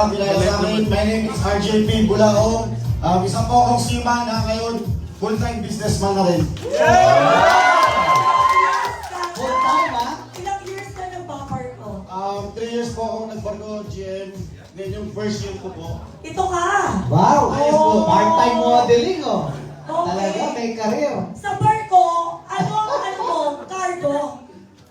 makakilala sa akin. My name is RJP Bulao. Um, isa po akong seaman na ngayon full-time businessman na rin. Full time, ha? Ilang years ka nag-bumper ko? Um, 3 years po akong nagbarko GM. Then yung first year ko po. Ito ka! Wow! Ayos po. Part-time modeling, oh. Okay. Talaga, may career. Sa barko, ano ang ano mo? Cargo?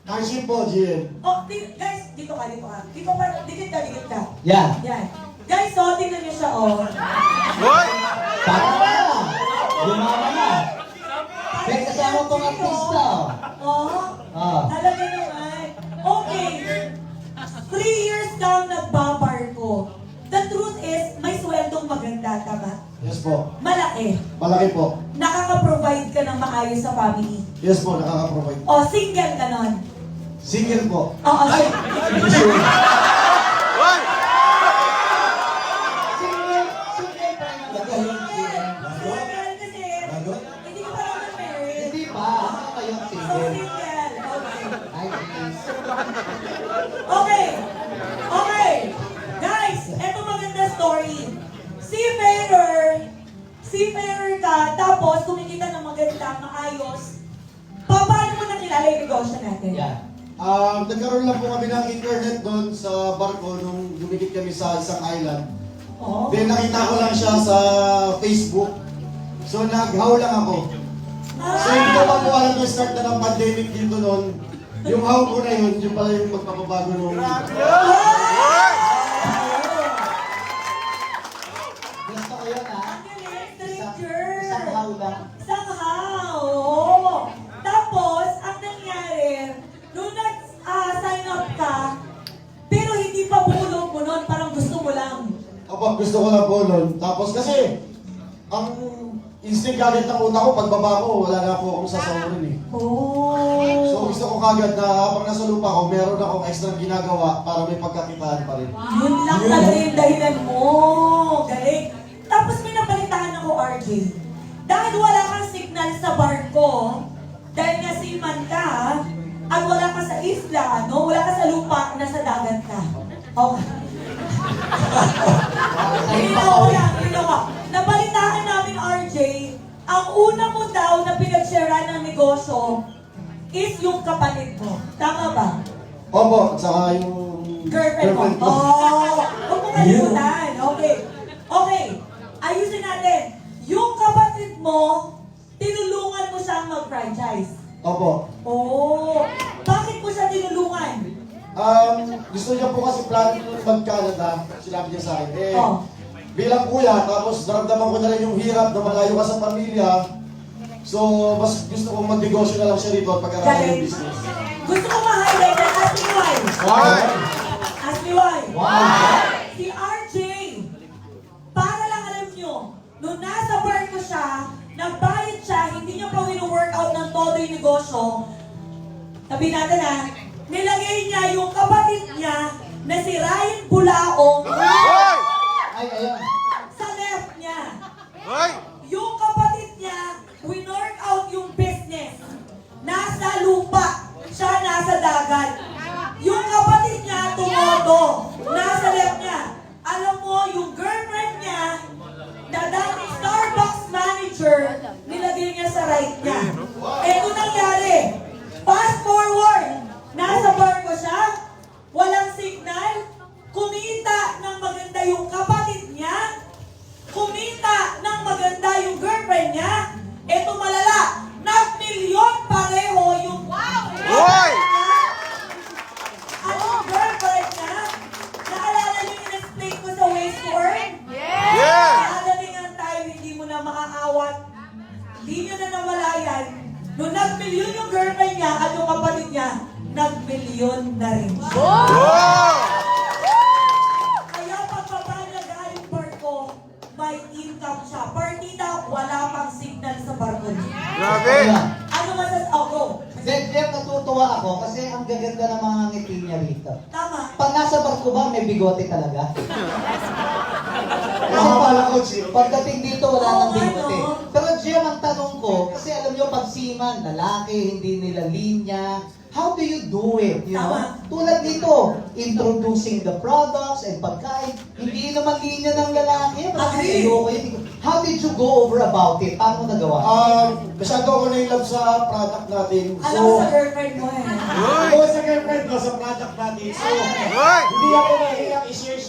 Carship po GM. Oh, di, guys, dito ka, dito ka. Dito ka, dikit ka, dikit ka. Yan. Yan. Guys, oh, tingnan niyo siya, oh. Tara na! Lumawa na! May kasama pang artista, oh. Oh, Ah. talaga naman. Okay. Three years kang nagbabarko. The truth is, may sweldong maganda, tama? Yes po. Malaki. Malaki po. Nakaka-provide ka ng maayos sa family. Yes po, nakaka-provide. O, single ka nun. Single po. Oo, Ay! Single, single pa rin talaga yung single. Single kasi, Bago? hindi ka pa naman married. Hindi pa. Ano kayong single? single. Okay. Ay, please. Okay. Okay. Guys, eto maganda story. Seafarer. Seafarer ka, tapos kumikita ng maganda, maayos. Pa- Paano mo nakilala yung negosyo natin? Yan. Um, nagkaroon lang po kami ng internet doon sa barko nung dumikit kami sa isang island. Oo. Then nakita ko lang siya sa Facebook. So naghaw lang ako. So hindi ko pa po alam yung start na ng pandemic dito noon. Yung how ko na yun, yung pala yung magpapabago nung... Gusto instinct kagad ng utak ko, pagbaba ko, wala na po akong sasawarin eh. Oh. So gusto ko kagad na habang nasa lupa ko, meron akong extra ginagawa para may pagkakitaan pa rin. Yun lang talaga yung dahilan mo. Galing. Tapos may napalitaan ako, RJ. Dahil wala kang signal sa barko, dahil nga seaman ka, at wala ka sa isla, no? wala ka sa lupa, nasa dagat ka. Okay. Ilinaw ko lang, ilinaw ko. Napalitaan namin, RJ, ang una mo daw na pinag-sharean ng negosyo is yung kapatid mo. Tama ba? Opo, at saka yung Girlfriend mo. ko. Oh, huwag mo kalimutan. Okay. Okay. Ayusin natin. Yung kapatid mo, tinulungan mo siyang mag-franchise. Opo. Oh. Bakit mo siya tinulungan? Um, gusto niya po kasi plan mag-Canada, sinabi niya sa akin. Eh, Oh. Bilang kuya, tapos naramdaman ko na rin yung hirap na malayo ka sa pamilya. So, mas gusto kong mag-negosyo na lang siya rito at pag-aralan Galing. yung business. Gusto ko ma-highlight na ask me why. Why? Ask me why. Si RJ, para lang alam nyo, nung nasa barko siya, nagbayad siya, hindi niya pa wino-workout ng todo yung negosyo, sabi natin ha, nilagay niya yung kapatid niya na si Ryan Bulaong Ay, Nung nag-milyon yung girlfriend niya at yung kapatid niya, nag-milyon na rin siya. Wow! Kaya pagbaba niya galing barko, may income siya. Partida, wala pang signal sa barko niya. Grabe! Ano masas... Oh, go. Jeff, Jeff, natutuwa ako kasi ang gaganda ng mga ngiti niya rito. Tama. Pag nasa barko ba, may bigote talaga? Mga pala eh. Pagdating dito, wala nang bigote. Ko, kasi alam nyo, pag seaman, lalaki, hindi nila linya, how do you do it? You know? Tulad dito, introducing the products and pagkain. Hindi naman linya ng lalaki. Agree. Ayoko yun. How did you go over about it? Paano mo nagawa? Um, masyado ako na-love sa product natin. Alam mo So, sa girlfriend mo eh. Ako sa girlfriend ko sa product natin. So, hindi ako i-share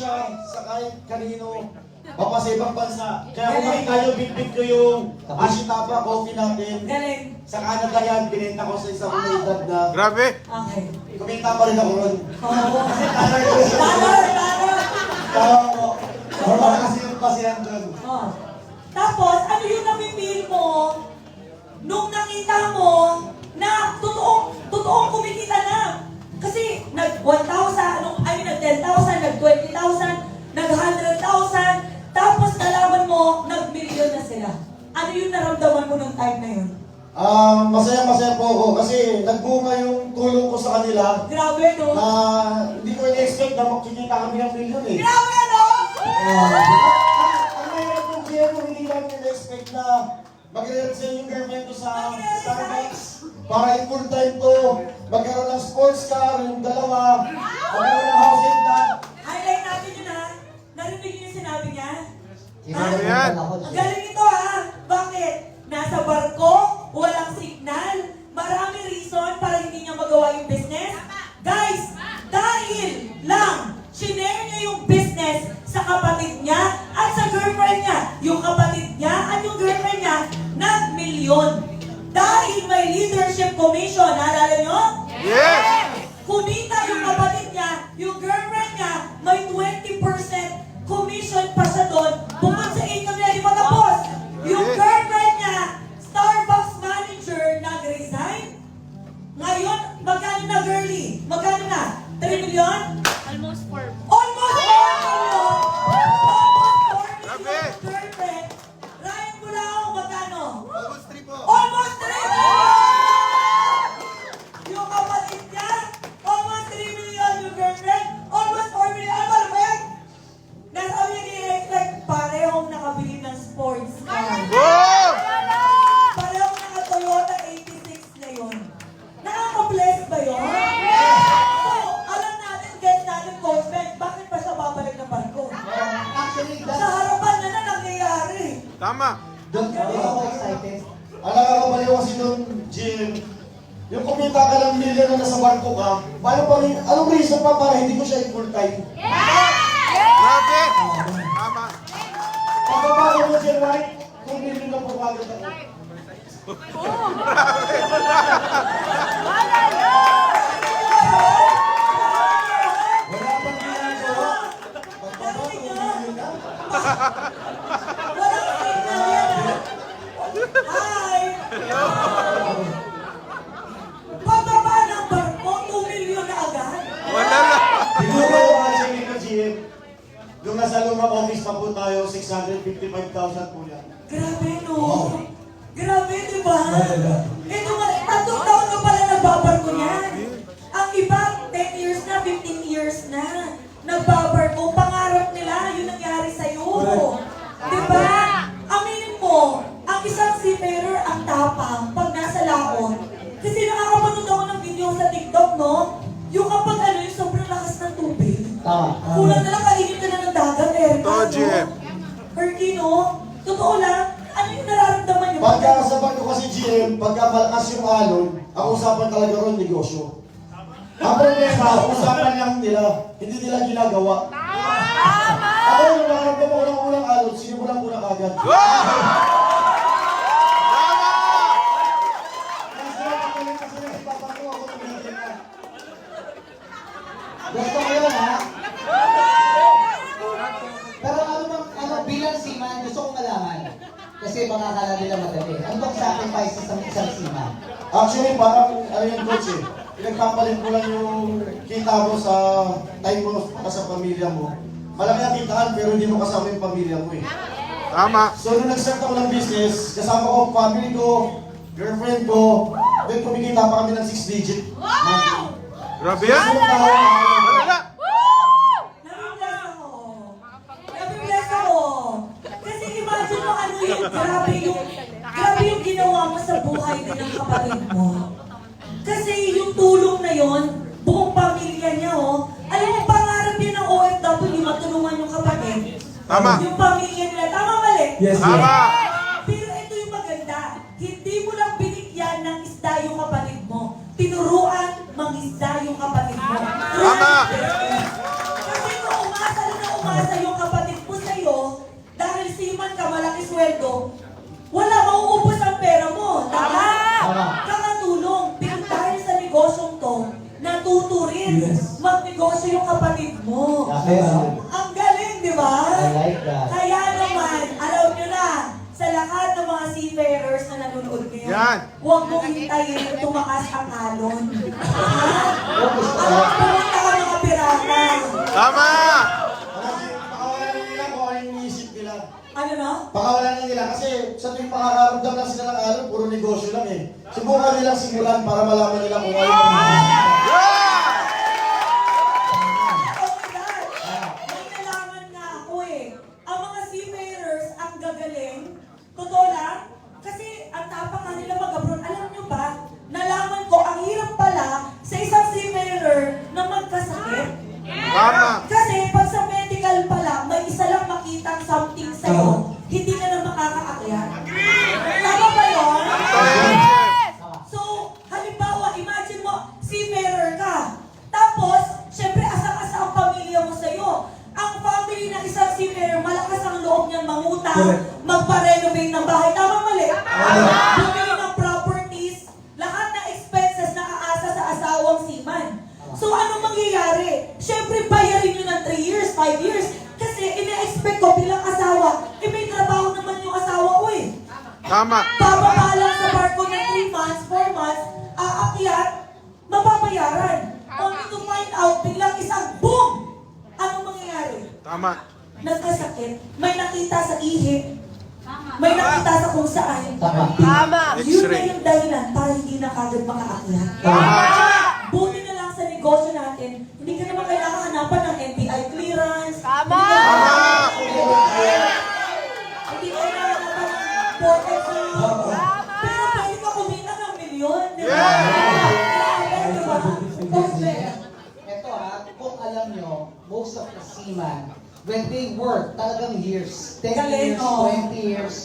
siya sa kahit kanino o pa sa ibang bansa. Kaya kung makita nyo, bit ko yung Ashitaba coffee natin. Galing. Sa Canada yan, binenta ko sa isang unidad na Grabe! Okay. kumita pa rin ako ron. Oo. Kasi tanay ko siya. Tanor. Tama ko. Normal kasi yung pasiyan doon. Oh. Tapos, ano yung napipil mo nung nakita mo na sa Starbucks para in full time to magkaroon ng sports car, yung dalawa, magkaroon ng house and lot. Highlight natin yun, ha? Narinig niyo yung sinabi niya? Yan? ako. Ang galing ito ha! Bakit? Nasa barko, Tama! doon doon ako excited. Ang nakakabaliw kasi doon, Jim, yung kumita ka ng milyon na nasa barko ka, paano pa rin, anong reason pa para hindi ko siya i-full time? Grabe! Tama! Pagbabago mo dyan, right? Kung milyon na agad ako. Wala po tayo, 655,000 po yan. Grabe no. Grabe, di ba? Ito nga, tatlong taon na pala nagbabarko niyan. Ang iba, 10 years na, 15 years na. Nagbabarko. Pangarap nila, yun nangyari sa'yo. Di ba? Aminin mo, ang isang seafarer ang tapang pag nasa laon. Kasi nakakapanood ako ng video sa TikTok, no? Yung kapag ano, yung sobrang lakas ng tubig. Tama. Kulang na lang kainin ka na ng dagat, Erika. Totoo, GM. Herky, no? Totoo lang. Ano yung nararamdaman niyo? Pagka sa barko kasi GM, pagka malakas yung alon, ang usapan talaga ron negosyo. Ang problema, usapan lang nila, hindi nila ginagawa. Ako yung nakaramdam ko ng unang alon, sinimulan ko na agad. Wow! Tama! Kasi ako kasi nagpapako ako ng meeting na. Gusto ko yun, ha? Pero ano bang, ano, bilang seaman, gusto kong malaman. Kasi baka akala nila madali. Ano bang sacrifices ng isang seaman? Actually, parang ano yung coach eh. Pinagpapalit mo lang yung kita mo sa time mo para sa pamilya mo. Malaki ang kitaan pero hindi mo kasama yung pamilya mo eh. Tama! So nung nag-start ako ng business, kasama ko ang family ko, girlfriend ko, then kumikita pa kami ng 6 digit. Wow! Grabe yan! Sa buhay din ng kapatid mo. Kasi yung tulong na ngayon, buong pamilya niya, oh. Alam mo, pangarap yan ng OFW, matulungan yung kapatid. Tama. Yung pamilya nila. Tama mali? Yes, Tama. Pero ito yung maganda. Hindi mo lang binigyan ng isda yung kapatid mo. Tinuruan mangisda yung kapatid mo. Tama. Kasi kung umasa na umasa yung kapatid mo sa'yo, dahil siman ka, malaki sweldo, wala magnegosyo yung kapatid mo. Yes. Ang galing, di ba? I like that. Kaya naman, alam nyo na, sa lahat ng mga seafarers na nanonood ngayon, Yan. huwag mong hintayin na tumakas ang alon. Ha? Alam, pumunta ka mga pirata. Tama. Na nila kung ano yung iniisip nila. Ano no? Na nila kasi sa tuwing makakaramdam lang sila ng alon, puro negosyo lang eh. Subukan nilang simulan para malaman nila kung ano yung iniisip nila. Ko bilang asawa, eh may trabaho naman yung asawa ko eh. Tama. Bababa lang sa barko ng 3 months, 4 months, aakyat, mababayaran. Only to find out, biglang isang boom! Anong mangyayari? Tama. Nagkasakit, may nakita sa ihi, may nakita sa kung saan. Tama. Yun na yung dahilan para hindi na kagad makaakyat. Tama. Buti na lang sa negosyo natin, hindi ka naman kailangan work, talagang years, 10 Galing, years, oh. 20 years,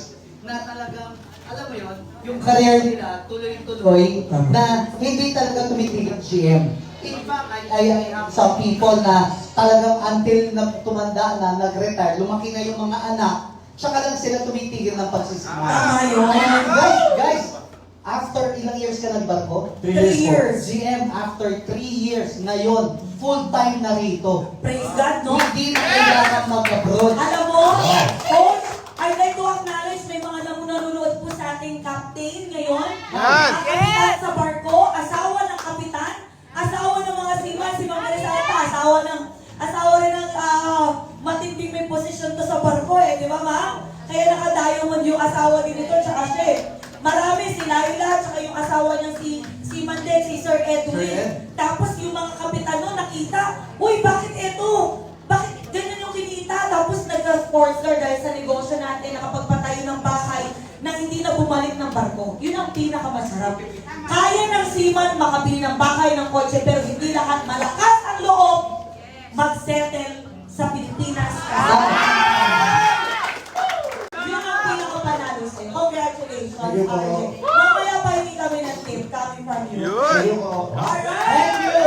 na talagang, alam mo yon, yung career nila tuloy-tuloy, na hindi talaga tumitigil GM. In fact, I, I, I have some people na talagang until na tumanda na, nag-retire, lumaki na yung mga anak, tsaka lang sila tumitigil ng pagsisimula. Tama yun. Ayan, guys, guys, after ilang years ka nagbarko? Three years. GM, after 3 years, ngayon, full-time na rito. praise God, no? Hindi na kailangan mag-abroad. Alam mo, Coach, I'd like to acknowledge may mga namu- nanonood po sa ating captain ngayon. Yan. Ang kapitan sa barko, asawa ng kapitan, asawa ng mga seaman, si Ma'am Rizalta, asawa ng, asawa rin ng ah, matinding may posisyon to sa barko eh, di ba ma'am? Kaya naka-diamond yung asawa din ito, tsaka siya eh. Marami, si Laila, tsaka yung asawa niyang si, si Mandel, si Sir Edwin. Sir Ed. Uy, bakit eto? Bakit ganyan yung kinita? Tapos nag-sponsor dahil sa negosyo natin, nakapagpatayo ng bahay na hindi na bumalik ng barko. Yun ang pinakamasarap. Kaya ng seaman makabili ng bahay ng kotse pero hindi lahat malakas ang loob mag-settle sa Pilipinas. Yun ang pinakapanalo sa'yo. Congratulations, Arjen. Mamaya pa hindi kami ng tip coming from you. Alright!